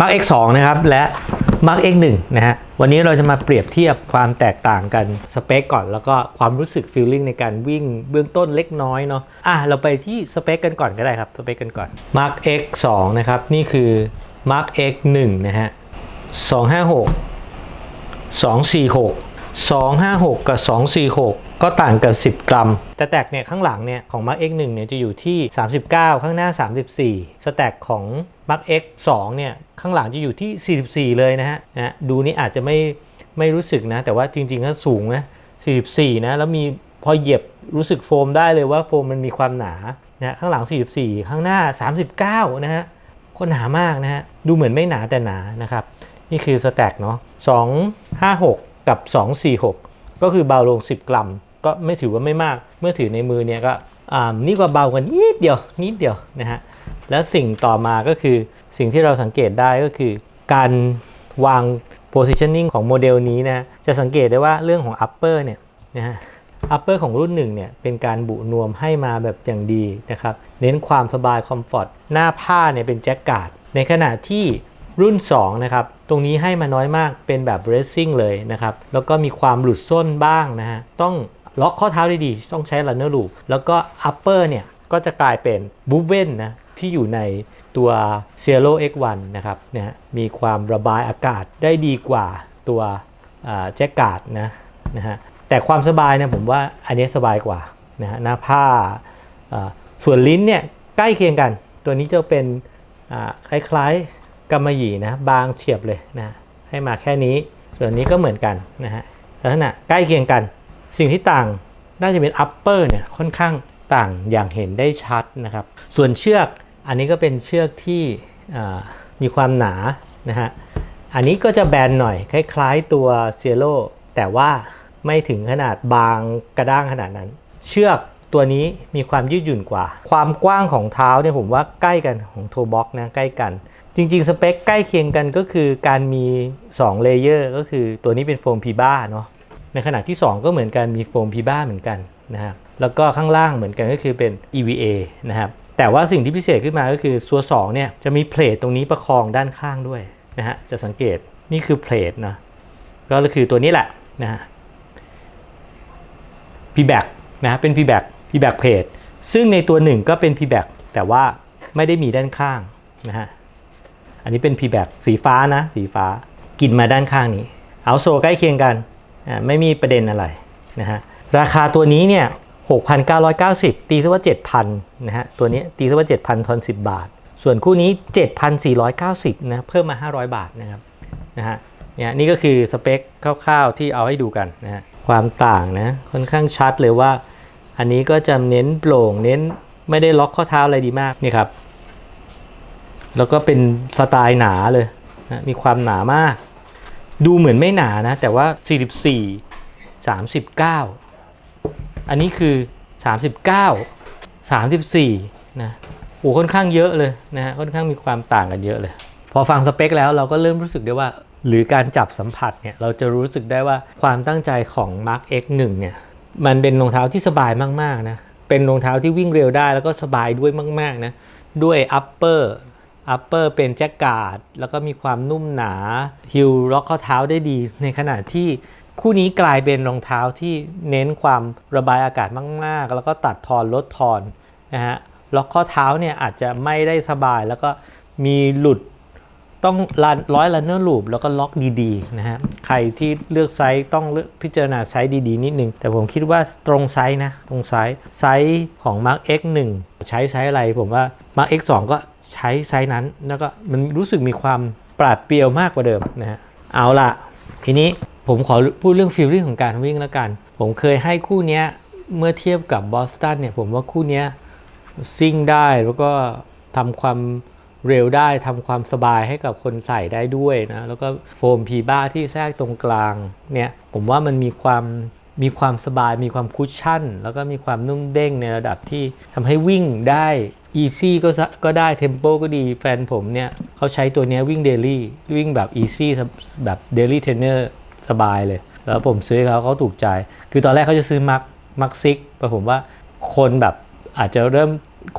Mark X 2 นะครับและ Mark X 1 นะฮะวันนี้เราจะมาเปรียบเทียบความแตกต่างกันสเปคก่อน แล้วก็ความรู้สึกฟีลลิ่งในการวิ่งเบื้องต้นเล็กน้อยเนาะอะเราไปที่สเปคกันก่อนก็ได้ครับสเปคกันก่อน Mark X 2 นะครับนี่คือ Mark X 1 นะฮะ256 246 256 กับ 246 ก็ต่างกัน 10 กรัม แต่แตกเนี่ยข้างหลังเนี่ยของ Mark X 1 เนี่ยจะอยู่ที่ 39 ข้างหน้า 34 สแต็กของ Mark X 2 เนี่ยข้างหลังจะอยู่ที่ 44 เลยนะฮะนะดูนี่อาจจะไม่ไม่รู้สึกนะ แต่ว่าจริงๆก็สูงนะ 44 นะ แล้วมีพอเหยียบรู้สึกโฟมได้เลยว่าโฟมมันมีความหนานะข้างหลัง 44 ข้างหน้า 39 นะฮะก็หนามากนะฮะดูเหมือนไม่หนาแต่หนานะครับ นี่คือสแต็กเนาะ256 กับ 246 ก็คือเบาลง 10 กรัม ก็ไม่ถือว่าไม่มาก เมื่อถือในมือเนี่ยก็อ่านี่กว่าเบากว่านิดเดียวนิดเดียวนะฮะแล้วสิ่งต่อมาก็คือสิ่งที่เราสังเกตได้ก็คือ การวาง positioning ของโมเดลนี้นะจะสังเกตได้ว่าเรื่องของ upper เนี่ยนะฮะ upper ของรุ่นหนึ่งเนี่ยเป็นการบุนวมให้มาแบบอย่างดีนะครับเน้นความสบายคอมฟอร์ตหน้าผ้าเนี่ยเป็นแจ็คการ์ดในขณะที่รุ่น 2 นะครับ ตรงนี้ให้มาน้อยมากเป็นแบบ racing เลยนะครับ แล้วก็มีความหลุดส้นบ้างนะฮะ ต้อง ล็อกข้อเท้าได้ดีต้องใช้ runner loop แล้วก็ upper เนี่ย ก็จะกลายเป็น w o v e n นะที่อยู่ในตัว Zero X1 นะครับเนี่ยฮะมีความระบายอากาศได้ดีกว่าตัวแจ็คการ์ดนะนะฮะแต่ความสบายเนี่ยผมว่าอันนี้สบายกว่านะฮะหน้าผ้าส่วนลิ้นเนี่ยใกล้เคียงกัน ตัวนี้จะเป็นคล้ายๆกำมะหยี่นะบางเฉียบเลยนะให้มาแค่นี้ ส่วนนี้ก็เหมือนกันนะฮะลักษณะใกล้เคียงกัน สิ่งที่ต่างน่าจะเป็น upper เนี่ยค่อนข้างต่างอย่างเห็นได้ชัดนะครับ ส่วนเชือกอันนี้ก็เป็นเชือกที่มีความหนานะฮะ อันนี้ก็จะแบนหน่อย คล้ายๆตัวเซโ o แต่ว่าไม่ถึงขนาดบางกระด้างขนาดนั้น เชือกตัวนี้มีความยืดหยุ่นกว่า ความกว้างของเท้าเนี่ยผมว่าใกล้กันของโทบ็อกนะใกล้กัน จริงๆ สเปคใกล้เคียงกันก็คือการมี 2 เลเยอร์ก็คือตัวนี้เป็นโฟมพีบ้าเนาะ ในขณะที่ 2 ก็เหมือนกันมีโฟมพีบ้าเหมือนกันนะครับแล้วก็ข้างล่างเหมือนกันก็คือเป็น EVA นะครับแต่ว่าสิ่งที่พิเศษขึ้นมาก็คือตัว2เนี่ยจะมีเพลทตรงนี้ประคองด้านข้างด้วยนะฮะจะสังเกตนี่คือเพลทนะก็คือตัวนี้แหละนะฮะ p b a c นะฮะเป็น p b a c p b a c เพจซึ่งในตัวหนึ่งก็เป็น p b a c แต่ว่าไม่ได้มีด้านข้างนะฮะอันนี้เป็น p b a c สีฟ้านะสีฟ้ากินมาด้านข้างนี้ เอาโซใกล้เคียงกัน ไม่มีประเด็นอะไรนะฮะราคาตัวนี้เนี่ย6,990 ตีซะว่า 7,000นะฮะตัวนี้ตีซะว่า 7,000ทอน10 บาท ส่วนคู่นี้ 7,490นะเพิ่มมา 500 บาทนะครับนะฮะเนี่ยนี่ก็คือสเปคคร่าวๆที่เอาให้ดูกันนะฮะความต่างนะค่อนข้างชัดเลยว่า อันนี้ก็จะเน้นโปร่งเน้นไม่ได้ล็อกข้อเท้าอะไรดีมากนี่ครับ แล้วก็เป็นสไตล์หนาเลยนะมีความหนามาก ดูเหมือนไม่หนานะ แต่ว่า 44 39 อันนี้คือ 39 34 นะโอ้ค่อนข้างเยอะเลยนะค่อนข้างมีความต่างกันเยอะเลย พอฟังสเปคแล้วเราก็เริ่มรู้สึกได้ว่า หรือการจับสัมผัสเนี่ย เราจะรู้สึกได้ว่าความตั้งใจของ Mark X1 เนี่ย มันเป็นรองเท้าที่สบายมาก ๆ นะ เป็นรองเท้าที่วิ่งเร็วได้แล้วก็สบายด้วยมาก ๆ นะ ด้วย upper upper เป็ อัปเปอร์เป็นแจ็คการ์ดแล้วก็มีความนุ่มหนาฮิลล็อกข้อเท้าได้ดี ในขณะที่คู่นี้กลายเป็นรองเท้าที่เน้นความระบายอากาศมาก ๆ แล้วก็ตัดทอนลดทอนนะฮะล็อกข้อเท้าเนี่ยอาจจะไม่ได้สบายแล้วก็มีหลุดต้องรันร้อยลันเนอร์ลูปแล้วก็ล็อกดีๆนะฮะใครที่เลือกไซส์ต้องพิจารณาไซส์ดีๆ นิดนึง แต่ผมคิดว่าตรงไซส์นะ ตรงไซส์ไซส์ของ Mark X1 ใช้ไซส์อะไรผมว่า Mark X2 ก็ ใช้ไซส์นั้น แล้วก็มันรู้สึกมีความปราดเปรียวมากกว่าเดิมนะฮะเอาล่ะทีนี้ผมขอพูดเรื่องฟีลลิ่งของการวิ่งแล้วกัน ผมเคยให้คู่นี้เมื่อเทียบกับบอสตันเนี่ยผมว่าคู่นี้ซิ่งได้แล้วก็ทำความเร็วได้ทำความสบายให้กับคนใส่ได้ด้วยนะแล้วก็โฟมพีบ้าที่แทรกตรงกลางเนี่ยผมว่ามันมีความมีความสบายมีความคุชชั่น แล้วก็มีความนุ่มเด้งในระดับที่ทำให้วิ่งได้ อีซี่ก็ก็ได้เทมโปก็ดีแฟนผมเนี่ยเขาใช้ตัวนี้วิ่งเดลี่วิ่งแบบอีซี่แบบเดลี่เทรนเนอร์สบายเลย แล้วผมซื้อเขาเขาถูกใจ คือตอนแรกเขาจะซื้อมักมักซิกแต่ผมว่าคนแบบอาจจะเริ่ม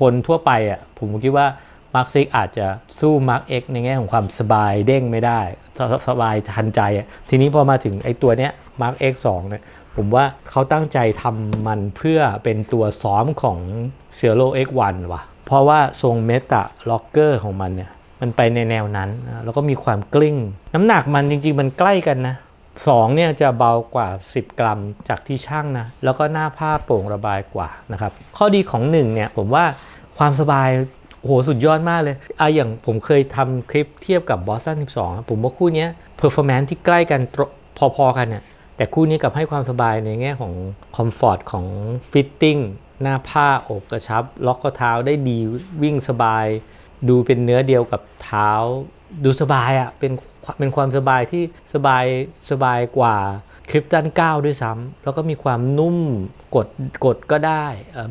คนทั่วไปอะผมคิดว่ามาร์คซิกอาจจะสู้มาร์คเอ็กในแง่ของความสบายเด้งไม่ได้สสบายทันใจอะทีนี้พอมาถึงไอ้ตัวเนี้ยมาร์คเอ็กสองเนี่ยผมว่าเขาตั้งใจทำมันเพื่อเป็นตัวซ้อมของเซโ o X1 ว่ะ เพราะว่าทรงเมตาล็อกเกอร์ของมันเนี่ยมันไปในแนวนั้น แล้วก็มีความกลิ้ง น้ำหนักมันจริง ๆ มันใกล้กันนะสองเนี่ยจะเบากว่า 10 กรัมจากที่ช่างนะ แล้วก็หน้าผ้าโปร่งระบายกว่านะครับ ข้อดีของหนึ่งเนี่ยผมว่าความสบายโหสุดยอดมากเลยอะอย่างผมเคยทำคลิปเทียบกับ Boston 12อะผมว่าคู่นี้ย performance ที่ใกล้กันพอๆกันเนี่ยแต่คู่นี้กับให้ความสบายในแง่ของคอมฟอร์ตของฟิตติ้ง หน้าผ้าอบกระชับ ล็อกข้อเท้าได้ดีวิ่งสบาย ดูเป็นเนื้อเดียวกับเท้า ดูสบายอะ่ะเป็นเป็นความสบายที่สบายสบายกว่าคริปตัน9ด้วยซ้ำแล้วก็มีความนุ่มกดกดก็ได้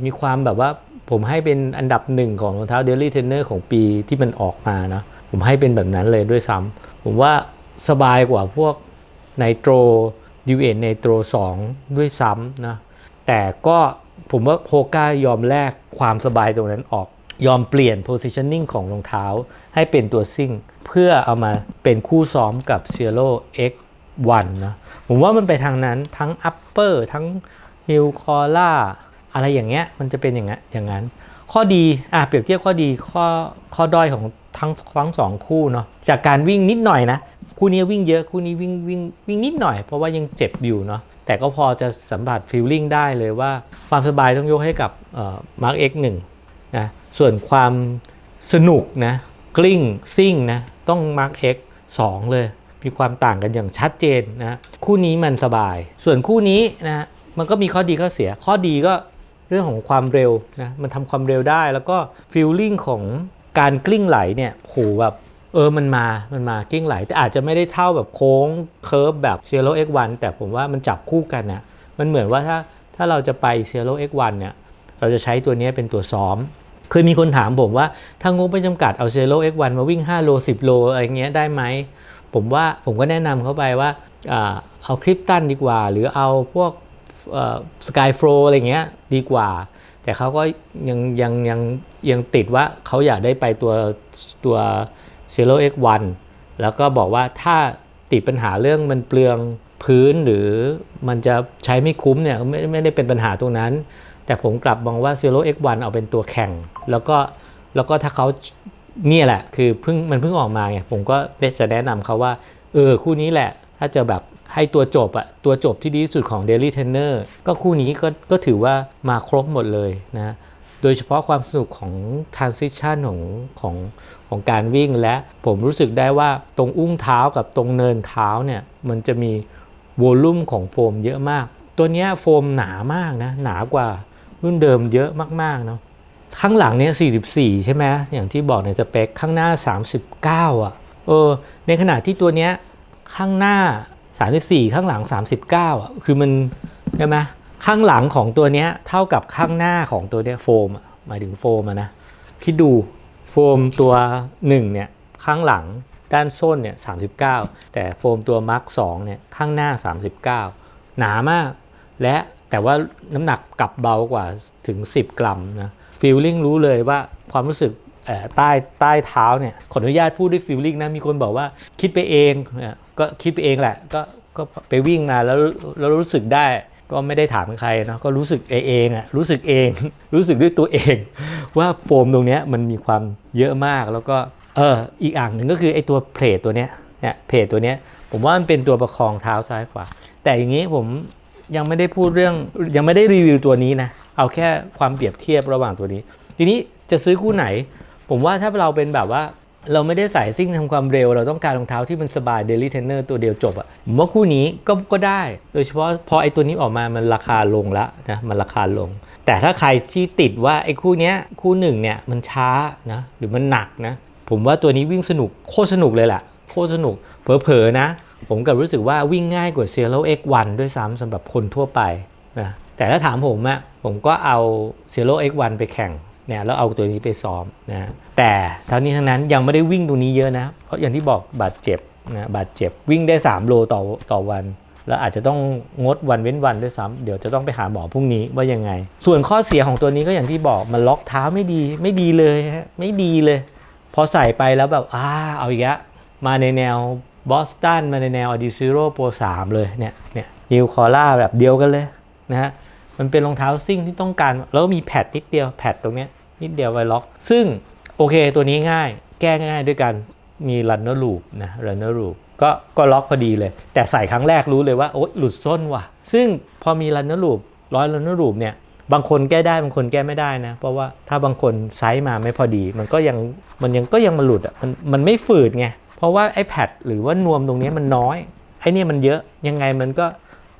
มีความแบบว่าผมให้เป็นอันดับหนึ่งของรองเท้าเดลี่เทนเนอร์ของปีที่มันออกมานะ ผมให้เป็นแบบนั้นเลยด้วยซ้ำผมว่าสบายกว่าพวกไนโตรยูเอ็นไนโตร2ด้วยซ้ำนะ แต่ก็ ผมว่าโฮก้ายอมแลกความสบายตรงนั้นออก ยอมเปลี่ยน positioning ของรองเท้า ให้เป็นตัวซิ่ง เพื่อเอามาเป็นคู่ซ้อมกับ c i e l o X1 นะผมว่ามันไปทางนั้นทั้ง upper ทั้ง heel collar อะไรอย่างเงี้ยมันจะเป็นอย่างนั้นอย่างนั้น ข้อดีอะเปรียบเทียบข้อดีข้อข้อด้อยของทั้งทั้งสองคู่เนาะจากการวิ่งนิดหน่อยนะ คู่นี้วิ่งเยอะคู่นี้วิ่งวิ่งวิ่งนิดหน่อย เพราะว่ายังเจ็บอยู่เนาะ แต่ก็พอจะสัมผัสฟีลลิ่งได้เลยว่าความสบายต้องยกให้กับมาร์กเอ็กหนึ่งนะส่วนความสนุกนะกลิ้งซิ่งนะต้องมาร์กเอ็กสองเลย มีความต่างกันอย่างชัดเจนนะคู่นี้มันสบาย ส่วนคู่นี้นะมันก็มีข้อดีข้อเสียข้อดีก็เรื่องของความเร็วนะมันทำความเร็วได้แล้วก็ฟีลลิ่งของการกลิ้งไหลเนี่ยโหแบบ เออมันมามันมากลิ้งไหล แต่อาจจะไม่ได้เท่าแบบโค้งเคิร์ฟแบบเซ l o X1 แต่ผมว่ามันจับคู่กันนะมันเหมือนว่าถ้าถ้าเราจะไปเซ l o X1 เนี่ยเราจะใช้ตัวนี้เป็นตัวซ้อม เคยมีคนถามผมว่าถ้างบไม่จำกัดเอาเซ l o X1 มาวิ่ง 5 โล 10 โลอะไรเงี้ยได้ไหม ผมว่าผมก็แนะนำเขาไปว่าอ่าเอาคริปตันดีกว่า หรือเอาพวกสกายโฟลอะไรเงี้ยดีกว่า แต่เขาก็ยังยังยังยังติดว่าเขาอยากได้ไปตัวตัว Zero X1 แล้วก็บอกว่าถ้าติดปัญหาเรื่องมันเปลืองพื้นหรือมันจะใช้ไม่คุ้มเนี่ยไม่ไม่ได้เป็นปัญหาตรงนั้น แต่ผมกลับมองว่า Zero X1 เอาเป็นตัวแข่ง แล้วก็แล้วก็ถ้าเขาเนี่ยแหละ คือเพิ่งมันเพิ่งออกมาไงผมก็จะแนะนำเขาว่า เออ คู่นี้แหละ ถ้าจะแบบให้ตัวจบอะตัวจบที่ดีที่สุดของ Daily Trainer ก็คู่นี้ก็ก็ถือว่ามาครบหมดเลยนะ โดยเฉพาะความสนุกของ transition ของของของการวิ่งและผมรู้สึกได้ว่าตรงอุ้งเท้ากับตรงเนินเท้าเนี่ยมันจะมีโวลุ่มของโฟมเยอะมาก ตัวนี้โฟมหนามากนะหนากว่ารุ่นเดิมเยอะมากๆเนาะข้างหลังเนี่ย44 ใช่ไหมอย่างที่บอกในสเปคข้างหน้า 39อะเออในขณะที่ตัวเนี้ยข้างหน้า 34 ข้างหลัง 39อะคือมันใช่ไหม ข้างหลังของตัวเนี้ยเท่ากับข้างหน้าของตัวเนี้ยโฟมอะหมายถึงโฟมอะนะคิดดูโฟมตัว1เนี่ยข้างหลังด้านส้นเนี่ย39 แต่โฟมตัวมาร์ก2เนี่ยข้างหน้า 39 หนามาก และแต่ว่าน้ำหนักกลับเบากว่าถึง 10 กรัมนะฟีลลิ่งรู้เลยว่าความรู้สึกใต้ใต้เท้าเนี่ยขออนุญาตพูดด้วยฟีลลิ่งนะมีคนบอกว่าคิดไปเองเนี่ยก็คิดไปเองแหละ ก็ก็ไปวิ่งมาแล้วแล้วรู้สึกได้ ก็ไม่ได้ถามใครนะก็รู้สึกเองอะรู้สึกเอง รู้สึกด้วยตัวเอง ว่าโฟมตรงนี้มันมีความเยอะมากแล้วก็เอออีกอ่างหนึ่งก็คือไอ้ตัวเพลทตัวเนี้ยเนี่ยเพลทตัวเนี้ยผมว่ามันเป็นตัวประคองเท้าซ้ายขวาแต่อย่างนี้ผมยังไม่ได้พูดเรื่องยังไม่ได้รีวิวตัวนี้นะเอาแค่ความเปรียบเทียบระหว่างตัวนี้ ทีนี้จะซื้อคู่ไหน ผมว่าถ้าเราเป็นแบบว่า เราไม่ได้ใส่ซิ่งทำความเร็ว เราต้องการรองเท้าที่มันสบาย Daily Trainer ตัวเดียวจบอะ่ะผมว่าคู่นี้ก็ก็ได้ โดยเฉพาะพอไอตัวนี้ออกมามันราคาลงละนะมันราคาลง แต่ถ้าใครที่ติดว่าไอคู่เนี้ยคู่หนึ่งเนี่ยมันช้านะหรือมันหนักนะ ผมว่าตัวนี้วิ่งสนุกโคตรสนุกเลยแหละโคตรสนุกเผลอๆนะ ผมกับรู้สึกว่าวิ่งง่ายกว่า Zero X1 ด้วยซ้ำสำหรับคนทั่วไปนะแต่ถ้าถามผมอะผมก็เอา Zero X1 ไปแข่ง นี่ยแล้วเอาตัวนี้ไปซ้อมนะแต่ทั้งนี้ทั้งนั้นยังไม่ได้วิ่งตรงนี้เยอะนะเพราะอย่างที่บอกบาดเจ็บนะบาดเจ็บวิ่งได้ 3 โลต่อต่อวัน แล้วอาจจะต้องงดวันเว้นวันด้วยซ้ำเดี๋ยวจะต้องไปหาหมอพรุ่งนี้ว่ายังไง ส่วนข้อเสียของตัวนี้ก็อย่างที่บอกมันล็อกเท้าไม่ดีไม่ดีเลยฮะไม่ดีเลย พอใส่ไปแล้วแบบอ้าเอาอีกแล้วมาในแนวบอสตันมาในแนวอดิซิโร่โปร3เลยเนี่ยเนี่ยฮิลคอล่าแบบเดียวกันเลยนะฮะ มันเป็นรองเท้าซิ่งที่ต้องการ แล้วมีแพดนิดเดียวแพดตรงนี้นิดเดียวไว้ล็อก ซึ่งโอเคตัวนี้ง่าย แก้ง่ายด้วยกันมีรันเนอร์ลูปนะรันเนอร์ลูปก็ก็ล็อกพอดีเลย แต่ใส่ครั้งแรกรู้เลยว่าโอ๊ยหลุดส้นว่ะ ซึ่งพอมีรันเนอร์ลูปร้อยรันเนอร์ลูปเนี่ยบางคนแก้ได้บางคนแก้ไม่ได้นะ เพราะว่าถ้าบางคนไซส์มาไม่พอดี มันก็ยังมันยังก็ยังมาหลุดอะมันมันไม่ฝืดไงเพราะว่าไอ้แพดหรือว่านวมตรงนี้มันน้อยไอ้เนี่ยมันเยอะยังไงมันก็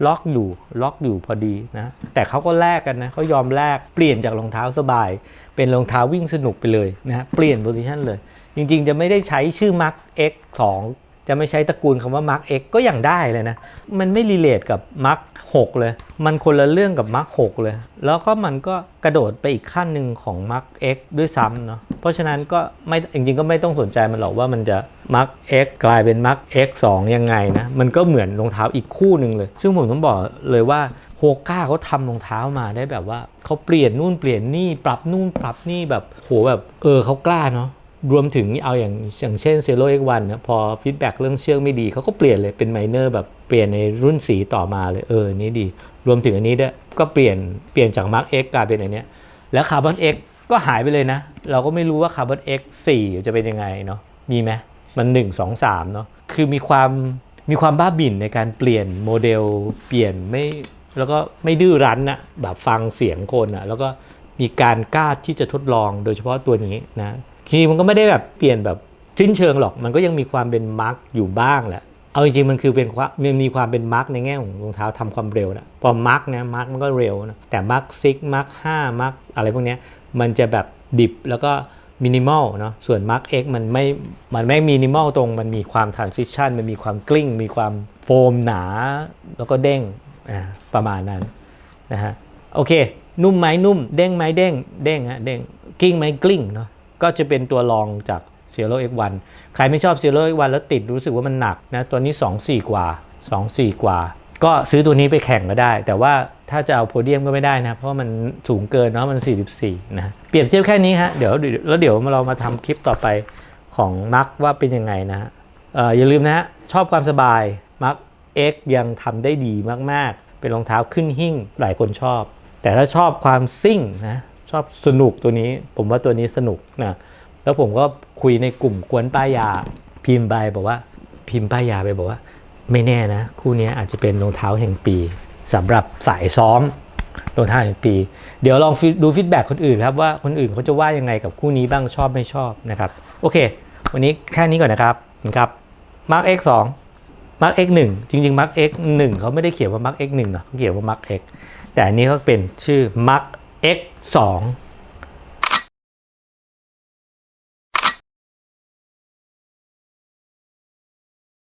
ล็อกอยู่ล็อกอยู่พอดีนะแต่เขาก็แลกกันนะเขายอมแลกเปลี่ยนจากรองเท้าสบาย เป็นรองเท้าวิ่งสนุกไปเลยนะเปลี่ยนโพซิชันเลย จริงๆ จะไม่ได้ใช้ชื่อ Mark X 2 จะไม่ใช้ตระกูลคำว่า Mark X ก็ยังได้เลยนะ มันไม่รีเลทกับ Mark 6 เลย มันคนละเรื่องกับ Mark 6 เลย แล้วก็มันก็กระโดดไปอีกขั้นหนึ่งของ Mark X ด้วยซ้ำเนาะ เพราะฉะนั้นก็ไม่จริงๆก็ไม่ต้องสนใจมันหรอกว่ามันจะ Mark X กลายเป็น Mark X 2 ยังไงนะ มันก็เหมือนรองเท้าอีกคู่หนึ่งเลย ซึ่งผมต้องบอกเลยว่าโฮก้าเขาทำรองเท้ามาได้แบบว่าเขาเปลี่ยนนู่นเปลี่ยนนี่ปรับนู่นปรับนี่แบบโหแบบเออเขากล้าเนาะ รวมถึงเอาอย่างอย่างเช่น Zero X1 นะพอฟีดแบ็กเรื่องเชือกไม่ดีเขาก็เปลี่ยนเลยเป็นไมเนอร์แบบเปลี่ยนในรุ่นสีต่อมาเลยเออนี้ดี รวมถึงอันนี้ด้วยก็เปลี่ยนเปลี่ยนจาก Mark X กลายเป็นอันเนี้ยแล้วคาร์บอน X ก็หายไปเลยนะ เราก็ไม่รู้ว่าคาร์บอน X 4จะเป็นยังไงเนาะมีไหมมัน1 2 3เนาะคือมีความมีความบ้าบิ่นในการเปลี่ยนโมเดลเปลี่ยนไม่แล้วก็ไม่ดื้อรั้นนะแบบฟังเสียงคนอะแล้วก็มีการกล้าที่จะทดลองโดยเฉพาะตัวนี้นะ คีย์มันก็ไม่ได้แบบเปลี่ยนแบบสิ้นเชิงหรอก มันก็ยังมีความเป็นมาร์กอยู่บ้างแหละ เอาจริงๆมันคือเป็นความมันมีความเป็นมาร์กในแง่ของรองเท้าทำความเร็วนะ พอมาร์กนะมาร์กมันก็เร็วนะ แต่มาร์กซิกมาร์กห้ามาร์กอะไรพวกนี้มันจะแบบดิบแล้วก็มินิมอลเนาะ ส่วน Mark X มันไม่ มันไม่มินิมอลตรง มันมีความ transition มันมีความกลิ้ง มีความโฟมหนา แล้วก็เด้งอ่าประมาณนั้นนะฮะ โอเค นุ่มไหมนุ่ม เด้งไหมเด้ง เด้งฮะ เด้ง กลิ้งไหมกลิ้งเนาะ ก็จะเป็นตัวรองจาก Zero X1 ใครไม่ชอบ Zero X1 แล้วติดรู้สึกว่ามันหนักนะตัวนี้ 2 4 กว่า 2 4 กว่า ก็ซื้อตัวนี้ไปแข่งก็ได้ แต่ว่าถ้าจะเอาโพเดียมก็ไม่ได้นะ เพราะมันสูงเกินเนาะมัน 44 นะเปรียบเทียบแค่นี้ฮะเดี๋ยวแล้วเดี๋ยวเรามาทำคลิปต่อไปของมักว่าเป็นยังไงนะฮะเอออย่าลืมนะฮะชอบความสบายมัก X ยังทำได้ดีมากๆ เป็นรองเท้าขึ้นหิ้งหลายคนชอบ แต่ถ้าชอบความซิ่งนะ ชอบสนุกตัวนี้ ผมว่าตัวนี้สนุกนะแล้วผมก็คุยในกลุ่มกวนป้ายยาพิมพ์ไปบอกว่า พิมพ์ป้ายยาไปบอกว่า ไม่แน่นะ คู่นี้อาจจะเป็นรองเท้าแห่งปีสำหรับสายซ้อมรองเท้าแห่งปี เดี๋ยวลองดูฟีดแบ็กคนอื่นครับว่าคนอื่นเขาจะว่ายังไงกับคู่นี้บ้างชอบไม่ชอบนะครับ โอเค วันนี้แค่นี้ก่อนนะครับขอบคุณครับ Mark X 2 Mark X 1จริงๆ Mark X 1เขาไม่ได้เขียนว่า Mark X 1เนอะเขาเขียนว่า Mark X แต่อันนี้เขาเป็นชื่อ Mark X 2